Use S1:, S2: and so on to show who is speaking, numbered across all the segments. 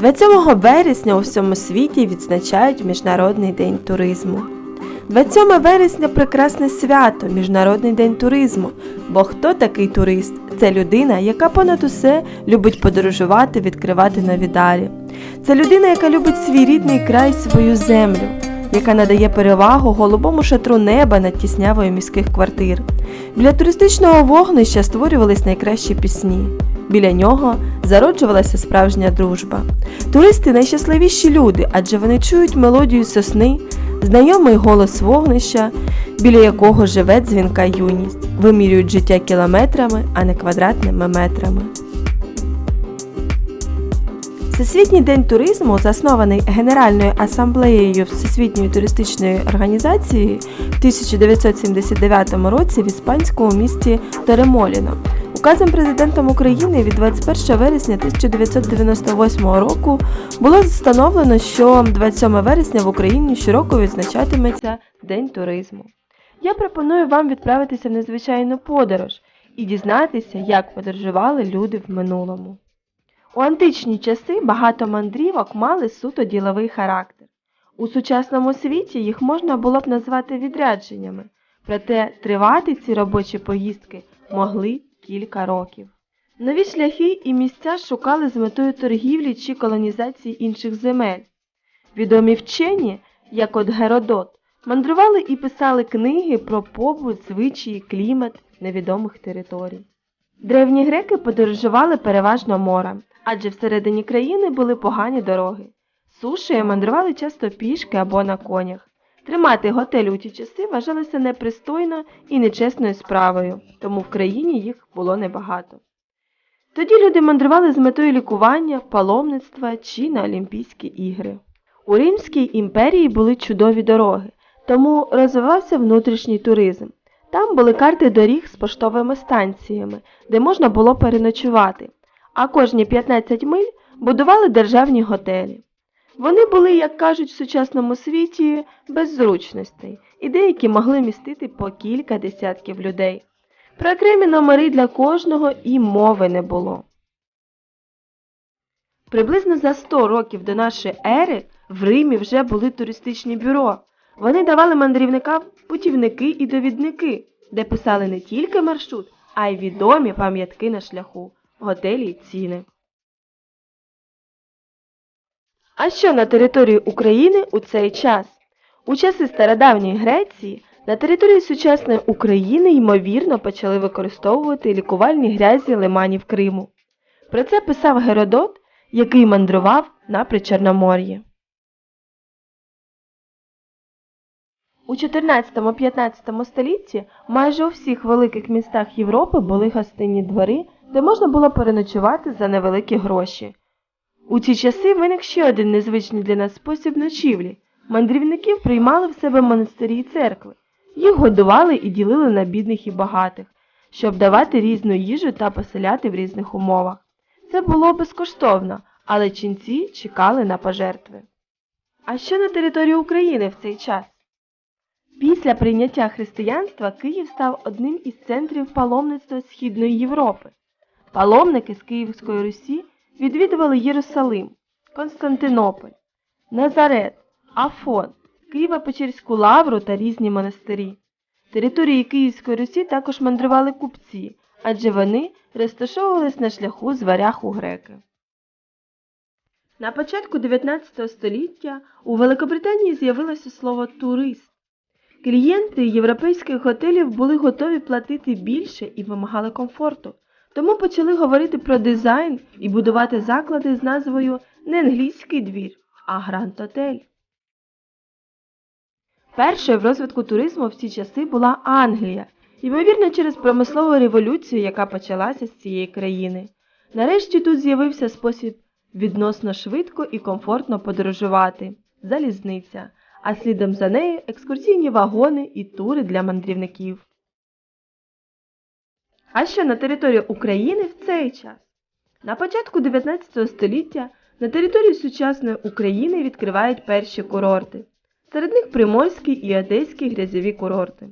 S1: 27 вересня у всьому світі відзначають Міжнародний день туризму. 27 вересня прекрасне свято, Міжнародний день туризму. Бо хто такий турист? Це людина, яка понад усе любить подорожувати, відкривати нові далі. Це людина, яка любить свій рідний край, свою землю, яка надає перевагу голубому шатру неба над тіснявою міських квартир. Біля туристичного вогнища створювались найкращі пісні. Біля нього зароджувалася справжня дружба. Туристи найщасливіші люди, адже вони чують мелодію сосни, знайомий голос вогнища, біля якого живе дзвінка юність, вимірюють життя кілометрами, а не квадратними метрами. Всесвітній день туризму, заснований Генеральною асамблеєю Всесвітньої туристичної організації в 1979 році в іспанському місті Торемоліно. Указом президентом України від 21 вересня 1998 року було встановлено, що 27 вересня в Україні щороку відзначатиметься День туризму. Я пропоную вам відправитися в незвичайну подорож і дізнатися, як подорожували люди в минулому. У античні часи багато мандрівок мали суто діловий характер. У сучасному світі їх можна було б назвати відрядженнями, проте тривати ці робочі поїздки могли кілька років. Нові шляхи і місця шукали з метою торгівлі чи колонізації інших земель. Відомі вчені, як от Геродот, мандрували і писали книги про побут, звичаї, клімат невідомих територій. Древні греки подорожували переважно морем, адже всередині країни були погані дороги. Сушею мандрували часто пішки або на конях. Тримати готель у ті часи вважалося непристойно і нечесною справою, тому в країні їх було небагато. Тоді люди мандрували з метою лікування, паломництва чи на Олімпійські ігри. У Римській імперії були чудові дороги, тому розвивався внутрішній туризм. Там були карти доріг з поштовими станціями, де можна було переночувати, а кожні 15 миль будували державні готелі. Вони були, як кажуть в сучасному світі, без зручностей, і деякі могли містити по кілька десятків людей. Про окремі номери для кожного і мови не було. Приблизно за 100 років до нашої ери в Римі вже були туристичні бюро. Вони давали мандрівникам путівники і довідники, де писали не тільки маршрут, а й відомі пам'ятки на шляху, готелі й ціни. А що на території України у цей час? У часи стародавньої Греції на території сучасної України ймовірно почали використовувати лікувальні грязі лиманів Криму. Про це писав Геродот, який мандрував на Причорномор'ї. У 14-15 столітті майже у всіх великих містах Європи були гостинні двори, де можна було переночувати за невеликі гроші. У ці часи виник ще один незвичний для нас спосіб ночівлі. Мандрівників приймали в себе монастирі і церкви. Їх годували і ділили на бідних і багатих, щоб давати різну їжу та поселяти в різних умовах. Це було безкоштовно, але ченці чекали на пожертви. А що на території України в цей час? Після прийняття християнства Київ став одним із центрів паломництва Східної Європи. Паломники з Київської Русі відвідували Єрусалим, Константинополь, Назарет, Афон, Києво-Печерську лавру та різні монастирі. Території Київської Русі також мандрували купці, адже вони розташовувались на шляху з варяг у греки. На початку 19 століття у Великобританії з'явилося слово турист. Клієнти європейських готелів були готові платити більше і вимагали комфорту, тому почали говорити про дизайн і будувати заклади з назвою не англійський двір, а Гранд Отель. Першою в розвитку туризму в ці часи була Англія, ймовірно через промислову революцію, яка почалася з цієї країни. Нарешті тут з'явився спосіб відносно швидко і комфортно подорожувати залізниця, а слідом за нею екскурсійні вагони і тури для мандрівників. А що на території України в цей час? На початку 19 століття на території сучасної України відкривають перші курорти. Серед них Приморський і Одеський грязьові курорти.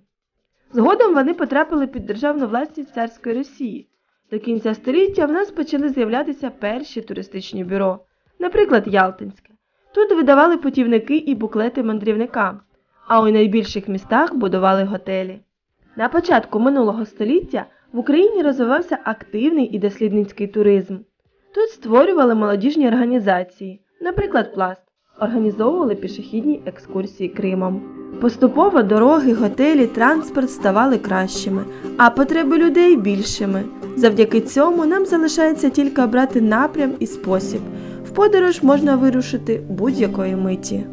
S1: Згодом вони потрапили під державну власність царської Росії. До кінця століття в нас почали з'являтися перші туристичні бюро. наприклад, Ялтинське. Тут видавали путівники і буклети мандрівникам, а у найбільших містах будували готелі. На початку минулого століття в Україні розвивався активний і дослідницький туризм. Тут створювали молодіжні організації, наприклад, пласт, організовували пішохідні екскурсії Кримом. Поступово дороги, готелі, транспорт ставали кращими, а потреби людей більшими. Завдяки цьому нам залишається тільки обрати напрям і спосіб. В подорож можна вирушити будь-якої миті.